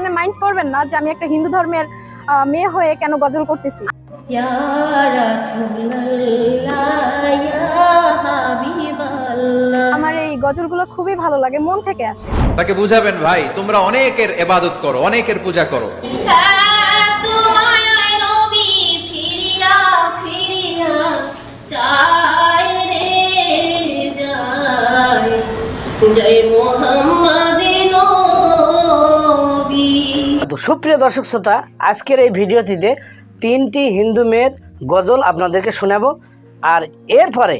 মনে মাইন্ড করবেন না যে আমি একটা হিন্দু ধর্মের মেয়ে হয়ে কেন গজল করতেছি। আমার এই গজলগুলো খুবই ভালো লাগে মন থেকে আসে। তাকে বুঝাবেন ভাই তোমরা অনেকের এবাদত করো অনেকের পূজা করো। তোমায় নবী ফিরিয়া ফিরিয়া চায় রে যায়। জয় মোহাম্মদ সুপ্রিয় দর্শক শ্রোতা, আজকের এই ভিডিওটিতে তিনটি হিন্দু মেয়ের গজল আপনাদেরকে শোনাব। আর এরপরে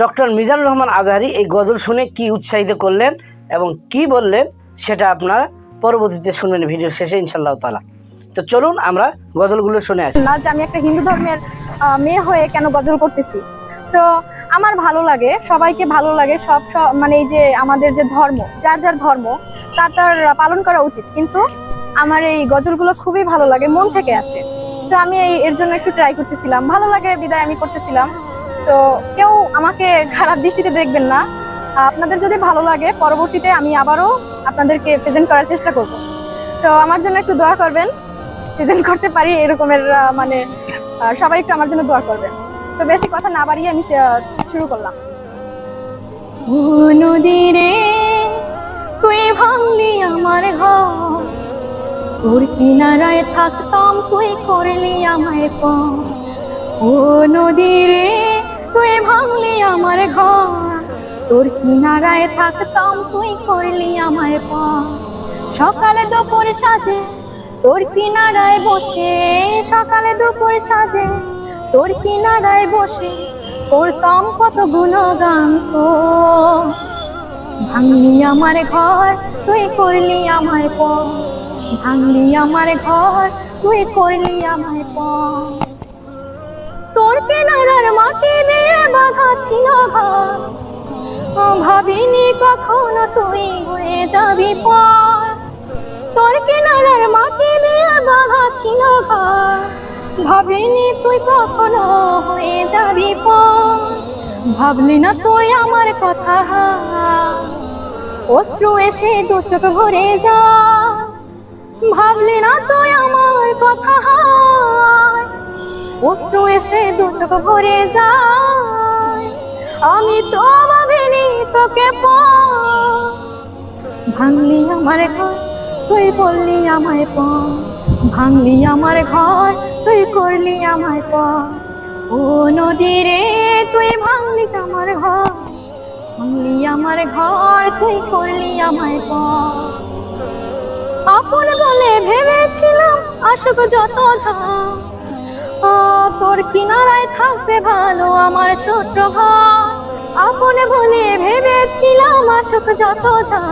ডক্টর মিজানুর রহমান আজহারি এই গজল শুনে কি উৎসাহিত করলেন এবং কি বললেন, সেটা আপনারা পরবর্তীতে শুনবেন ভিডিও শেষে ইনশাল্লাহ তালা তো চলুন আমরা গজলগুলো শুনে আসি। না, যে আমি একটা হিন্দু ধর্মের মেয়ে হয়ে কেন গজল করতেছি? তো আমার ভালো লাগে, সবাইকে ভালো লাগে, সব মানে এই যে আমাদের যে ধর্ম, যার যার ধর্ম তা তার পালন করা উচিত। কিন্তু আমার এই গজলগুলো খুবই ভালো লাগে, মন থেকে আসে। তো আমি এই, এর জন্য একটু ট্রাই করতেছিলাম। ভালো লাগে, বিদায় আমি করতেছিলাম। তো কেউ আমাকে খারাপ দৃষ্টিতে দেখবেন না। আপনাদের যদি ভালো লাগে, পরবর্তীতে আমি আবারও আপনাদেরকে প্রেজেন্ট করার চেষ্টা করব। তো আমার জন্য একটু দোয়া করবেন। প্রেজেন্ট করতে পারি এরকমের মানে সবাই একটু আমার জন্য দোয়া করবেন। তো বেশি কথা না বাড়িয়ে আমি শুরু করলাম। নদীরে তুই ভাঙলি আমার ঘর। তোর কিনারায় থাকতাম, তুই করলি আমায় পর ও নদীরে তুই ভাঙলি আমার ঘর। তোর কিনারায় থাকতাম, তুই করলি আমায় পর সকালে দুপুর সাজে তোর কিনারায় বসে, সকালে দুপুর সাজে তোর কিনারায় বসে তোর করতাম কত গুণগান তো। ভাঙলি আমার ঘর, তুই করলি আমার পর ভাঙলি আমার ঘর, তুই করলি আমার পর তোর কিনারার মাটি দিয়ে বাঁধা ছিল ঘর। ভাবিনি কখনো তুই হয়ে যাবি পর। তোর কিনারার মাটি দিয়ে বাঁধা ছিল ঘর। ভাবিনি তুই কখনো হয়ে যাবি পর। ভাবলি না তুই আমার কথা। অশ্রু এসে দু চোখ ভরে যা। ভাবলি না তুই আমার কথা? অশ্রু এসে দু চোখ ভরে যায়। আমি তো ভাবিনি তোকে ভাঙলি আমার ঘর, তুই বললি আমায় প ভাঙলি আমার ঘর, তুই করলি আমায় প ও নদী রে, তুই ভাঙলি আমার ঘর। ভাঙলি আমার ঘর, তুই করলি আমায় প আপন বলে ভেবেছিলাম আসুক যত তোর কিনারায় থাকবে ভালো আমার ছোট্ট ঘর। আপনে বলে ভেবেছিলাম আসুক যত যা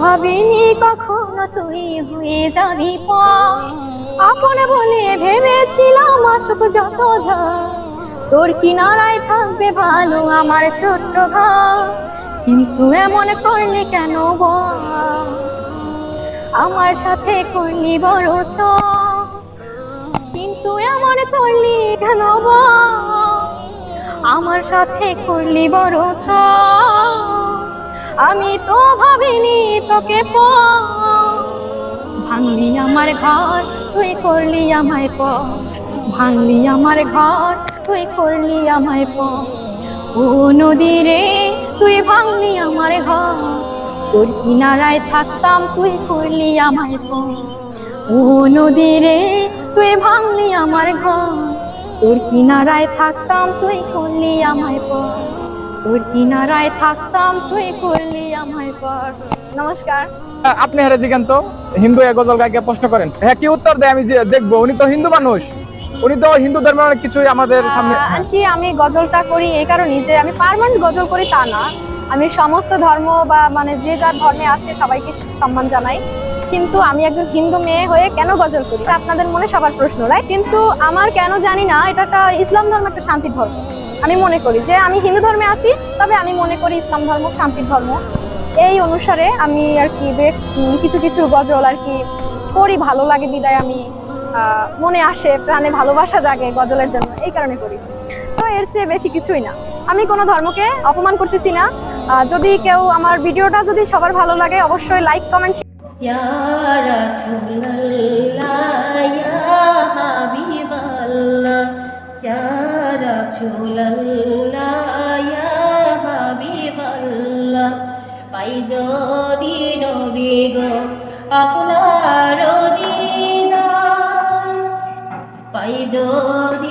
ভাবিনি কখনো তুই হয়ে যাবি আপনে বলে ভেবেছিলাম আসুক যত যা তোর কিনারায় থাকবে ভালো আমার ছোট্ট ঘর। কিন্তু এমন করলি কেন বল? আমার সাথে করলি বড় কিন্তু এমন করলি কেন? আমার সাথে করলি বড় আমি তো ভাবিনি তোকে প ভাঙলি আমার ঘর, তুই করলি আমায় প ভাঙলি আমার ঘর, তুই করলি আমায় প ও নদী রে, তুই ভাঙলি আমার ঘর। তোর কিনারায় থাকতাম তুই করলি আমায় প ও নদী রে তুই ভাঙলি আমার ঘর। তোর কিনারায় থাকতাম তুই করলি আমায় পর। তোর কিনারায় থাকতাম তুই করলি আমায় পর। নমস্কার। আপনি হারে জিজ্ঞান তো। হিন্দু এ গজল গায়কে প্রশ্ন করেন। হ্যাঁ কি উত্তর দেয়? আমি যে- দেখব উনি তো হিন্দু মানুষ। উনি তো হিন্দু ধর্মের অনেক কিছুই আমাদের সামনে। আন্টি আমি গজলটা করি এই কারণেই যে আমি পার্মানেন্ট গজল করি তা না। আমি সমস্ত ধর্ম বা মানে যে যার ধর্মে আছে সবাইকে সম্মান জানাই। কিন্তু আমি একজন হিন্দু মেয়ে হয়ে কেন গজল করি? আপনাদের মনে সবার প্রশ্ন রাইট কিন্তু আমার কেন জানি না, এটা একটা ইসলাম ধর্ম, একটা শান্তির ধর্ম। আমি মনে করি যে আমি হিন্দু ধর্মে আছি, তবে আমি মনে করি ইসলাম ধর্ম শান্তির ধর্ম। এই অনুসারে আমি আর কি বেশ কিছু কিছু গজল আর কি করি, ভালো লাগে, বিদায় আমি মনে আসে, প্রাণে ভালোবাসা জাগে গজলের জন্য, এই কারণে করি। তো এর চেয়ে বেশি কিছুই না। আমি কোনো ধর্মকে অপমান করতেছি না যদি কেউ আমার ভিডিওটা যদি সবার ভালো লাগে, অবশ্যই লাইক কমেন্ট আপনার দিদার পাই যদি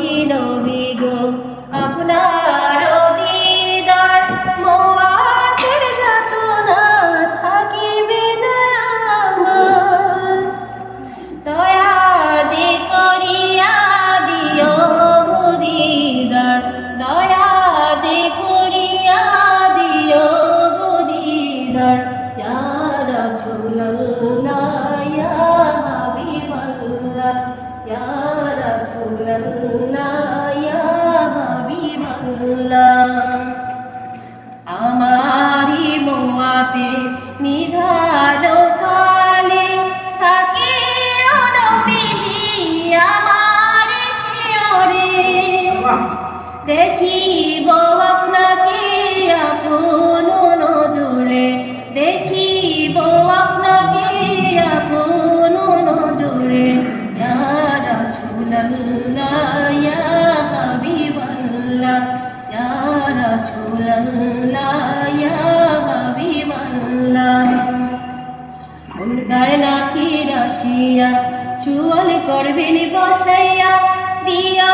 দেখিব আপনাকে আপন নজরে, দেখিব আপনাকে আপন নজরে। মুনকার নাকি রাশিয়া, চুয়াল করবেন বসাইয়া, দিও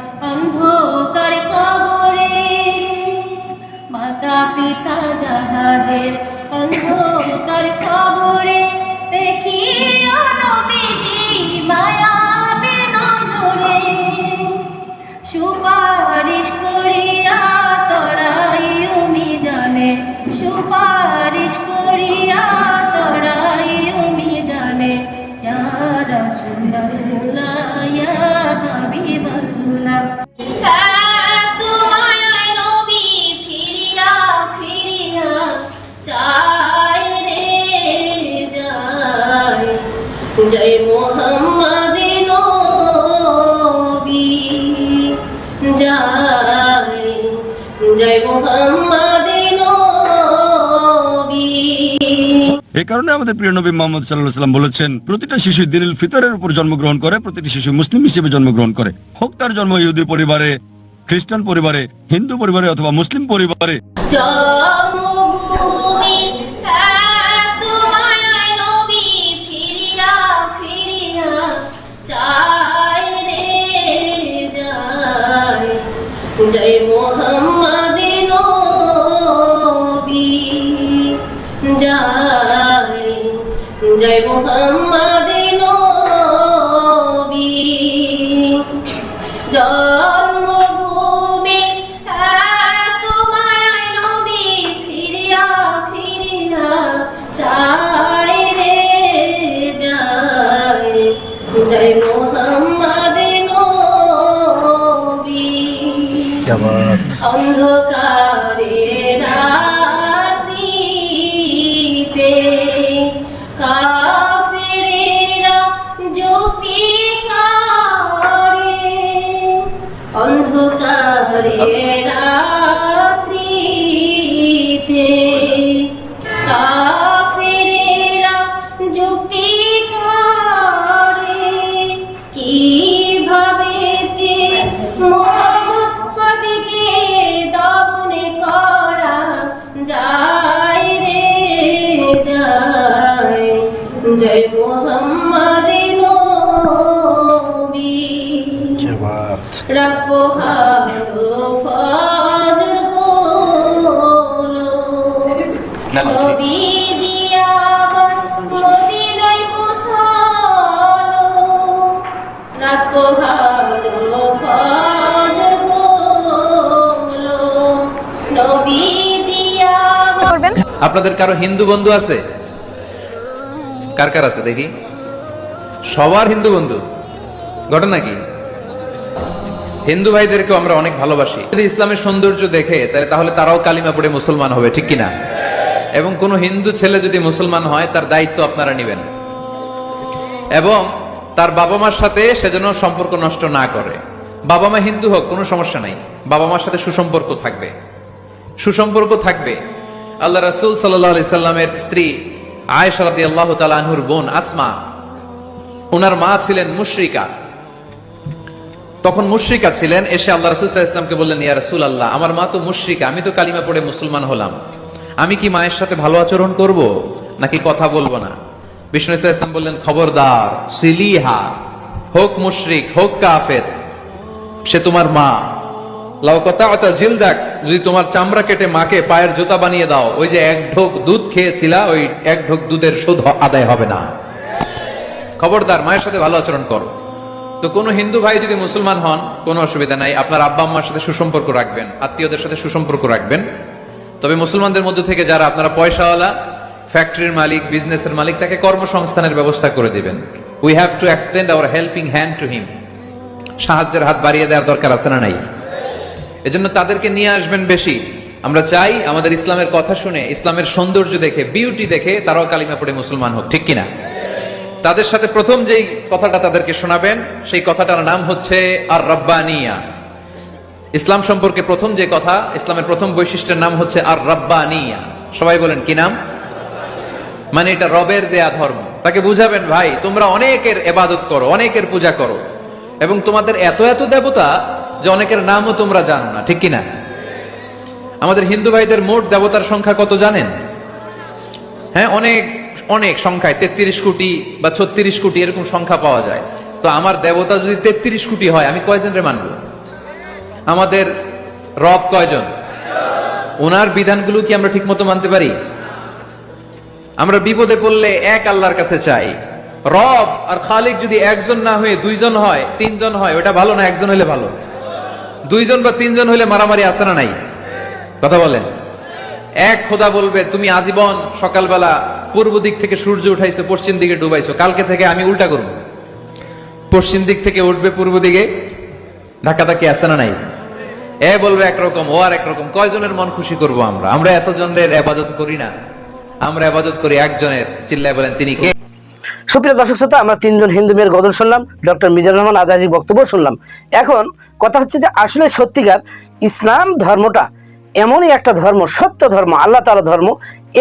অন্ধকার কবরে, মাতা পিতা যাহাদের অন্ধকার কবরে, দেখিও নবীজি মায়া নজরে সুপারিশ করিয়া তরাই উমি জানে সুপারিশ করিয়া তরাই উমি জানে রাসূলুল্লাহ, ইয়া হাবিবাল্লাহ। জয় মোহাম্মদ কারণে আমাদের প্রিয় নবী মোহাম্মদ সাল্লাহ সাল্লাম বলেছেন প্রতিটা শিশু দিনুল ফিতরের উপর জন্মগ্রহণ করে প্রতিটি শিশু মুসলিম হিসেবে জন্মগ্রহণ করে। হোক তার জন্ম ইহুদি পরিবারে খ্রিস্টান পরিবারে হিন্দু পরিবারে অথবা মুসলিম পরিবারে। জয় মোহাম্মদ মোহাম্মদ নবী। জন্মভূমি তোমায় নবী ফিরিয়া ফিরিয়া চাই রে যায় জয় মোহাম্মদ নবী। অন্ধকারে আপনাদের কারও হিন্দু বন্ধু আছে? কার কার আছে দেখি? সবার হিন্দু বন্ধু। ঘটনা কি? হিন্দু ভাইদেরকেও আমরা অনেক ভালোবাসি। যদি ইসলামের সৌন্দর্য দেখে তাহলে তাহলে তারাও কালিমা পড়ে মুসলমান হবে ঠিক কিনা? এবং কোন হিন্দু ছেলে যদি মুসলমান হয়, তার দায়িত্ব আপনারা নেবেন। এবং তার বাবা মার সাথে সেজন্য সম্পর্ক নষ্ট না করে। বাবা মা হিন্দু হোক, কোনো সমস্যা নাই। বাবা মার সাথে সুসম্পর্ক থাকবে। সুসম্পর্ক থাকবে। আল্লাহ রাসূল সাল্লামের স্ত্রী আয়েশা রাদিয়াল্লাহু তাআলা আনহুর বোন আসমা ওনার মা ছিলেন মুশরিকা। তখন মুশ্রিকা ছিলেন, এসে আল্লাহ রাসূল ইসলামকে বললেন, ইয়া রাসূল আল্লাহ আমার মা তো মুশরিকা, আমি তো কালিমা পড়ে মুসলমান হলাম। আমি কি মায়ের সাথে ভালো আচরণ করব? নাকি কথা বলব না? বিষ্ণু ইসলাম বললেন, খবরদার, সিলিহা, হোক মুশরিক, হোক কাফের, সে তোমার মা। লাউ কথা জিলদাক, যদি তোমার চামড়া কেটে মাকে পায়ের জুতা বানিয়ে দাও, ওই যে এক ঢোক দুধ খেয়েছিলা, ওই এক ঢোক দুধের শোধ আদায় হবে না। খবরদার, মায়ের সাথে ভালো আচরণ করো। তো কোনো হিন্দু ভাই যদি মুসলমান হন, কোনো অসুবিধা নাই, আপনার আব্বা আম্মার সাথে সুসম্পর্ক রাখবেন, আত্মীয়দের সাথে সুসম্পর্ক রাখবেন। তবে মুসলমানদের মধ্যে থেকে যারা আপনারা পয়সাওয়ালা ফ্যাক্টরির মালিক বিজনেসের মালিক, তাকে কর্মসংস্থানের ব্যবস্থা করে দিবেন। We have to extend our helping hand to him সাহায্যের হাত বাড়িয়ে দেওয়ার দরকার আছে না নাই? এজন্য তাদেরকে নিয়ে আসবেন বেশি। আমরা চাই আমাদের ইসলামের কথা শুনে, ইসলামের সৌন্দর্য দেখে বিউটি দেখে তারাও কালিমা পড়ে মুসলমান হোক, ঠিক কিনা? তাদের সাথে প্রথম যেই কথাটা তাদেরকে শোনাবেন, সেই কথাটার নাম হচ্ছে আর রব্বানিয়া ইসলাম সম্পর্কে প্রথম যে কথা, ইসলামের প্রথম বৈশিষ্ট্যের নাম হচ্ছে আর রব্বানিয়া সবাই বলেন, কি নাম? মানে এটা রবের দেয়া ধর্ম। তাকে বুঝাবেন, ভাই, তোমরা অনেকের এবাদত করো, অনেকের পূজা করো এবং তোমাদের এত এত দেবতা যে অনেকের নামও তোমরা জানো না, ঠিক কিনা? আমাদের হিন্দু ভাইদের মোট দেবতার সংখ্যা কত জানেন? হ্যাঁ অনেক অনেক সংখ্যায়, তেত্রিশ কোটি বা ছত্রিশ কোটি এরকম সংখ্যা পাওয়া যায়। তো আমার দেবতা যদি তেত্রিশ কোটি হয়, আমি কয়জন রে মানবো? আমাদের রব কয়জন? ওনার বিধানগুলো কি আমরা ঠিকমতো মানতে পারি? আমরা বিপদে পড়লে এক আল্লাহর কাছে চাই। রব আর খালিক যদি একজন না হয়ে দুইজন হয়, তিনজন হয়, ওটা ভালো না একজন হলে ভালো? দুইজন বা তিনজন হলে মারামারি আসে না নাই? কথা বলেন। এক খোদা বলবে, তুমি আজীবন সকালবেলা পূর্ব দিক থেকে সূর্য উঠাইছো, পশ্চিম দিকে ডুবাইছো, কালকে থেকে আমি উল্টা করব। পশ্চিম দিক থেকে উঠবে পূর্ব দিকে ধাক্কা ধাক্কি আসে না নাই? এ বলবে একরকম, ও আর একরকম, কয়জনের মন খুশি করব আমরা? আমরা এতজনের আবাদত করি না। আমরা আবাদত করি একজনের, চিল্লায় বলেন, তিনি কে? সুপ্রিয় দর্শক শ্রোতা, আমরা তিনজন হিন্দু মেয়ের গজল শুনলাম, ডক্টর মিজানুর রহমান আজারির বক্তব্য শুনলাম। এখন কথা হচ্ছে যে আসলে সত্যিকার ইসলাম ধর্মটা এমনই একটা ধর্ম, সত্য ধর্ম, আল্লাহ তালা ধর্ম।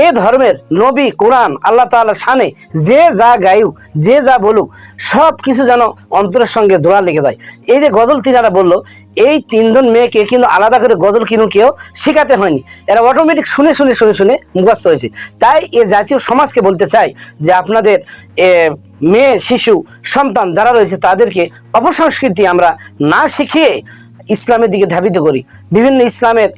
এ ধর্মের নবী, কোরআন, আল্লাহ তাআলার শানে যে যা গায়ুক, যে যা বলুক, সব কিছু যেন অন্তরের সঙ্গে জোড়া লেগে যায়। এই যে গজল তিনারা বলল, এই তিনজন মেয়েকে কিন্তু আলাদা করে গজল কিন্তু কেউ শেখাতে হয়নি। এরা অটোমেটিক শুনে শুনে শুনে শুনে মুখস্থ হয়েছে। তাই এ জাতীয় সমাজকে বলতে চাই যে আপনাদের মেয়ে, শিশু, সন্তান যারা রয়েছে, তাদেরকে অপসংস্কৃতি আমরা না শিখিয়ে ইসলামের দিকে ধাবিত করি। বিভিন্ন ইসলামের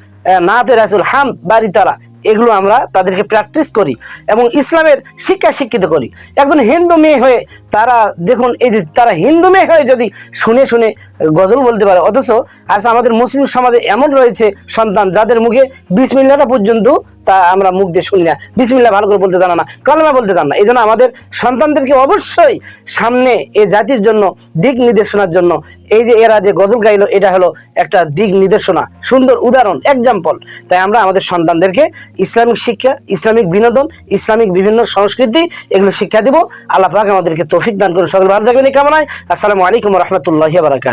নাতে রাসুল, হাম বাড়ি তারা এগুলো আমরা তাদেরকে প্র্যাকটিস করি এবং ইসলামের শিক্ষা শিক্ষিত করি। একজন হিন্দু মেয়ে হয়ে তারা, দেখুন, এই যে তারা হিন্দু মেয়ে হয়ে যদি শুনে শুনে গজল বলতে পারে, অথচ আজ আমাদের মুসলিম সমাজে এমন রয়েছে সন্তান যাদের মুখে বিসমিল্লাটা পর্যন্ত তা আমরা মুখ দিয়ে শুনি না। বিসমিল্লা ভালো করে বলতে জানা না, কলমা বলতে জানা না। এই জন্য আমাদের সন্তানদেরকে অবশ্যই সামনে এই জাতির জন্য, দিক নির্দেশনার জন্য, এই যে এরা যে গজল গাইলো, এটা হলো একটা দিক নির্দেশনা। সুন্দর উদাহরণ এক্সাম্পল তাই আমরা আমাদের সন্তানদেরকে ইসলামিক শিক্ষা, ইসলামিক বিনোদন, ইসলামিক বিভিন্ন সংস্কৃতি, এগুলো শিক্ষা দিব। আল্লাহ পাক আমাদেরকে তৌফিক দান করুন। সকল ভালো থাকবেন। এই কামনায় আসসালামু আলাইকুম রহমতুল্লাহ বারাকাত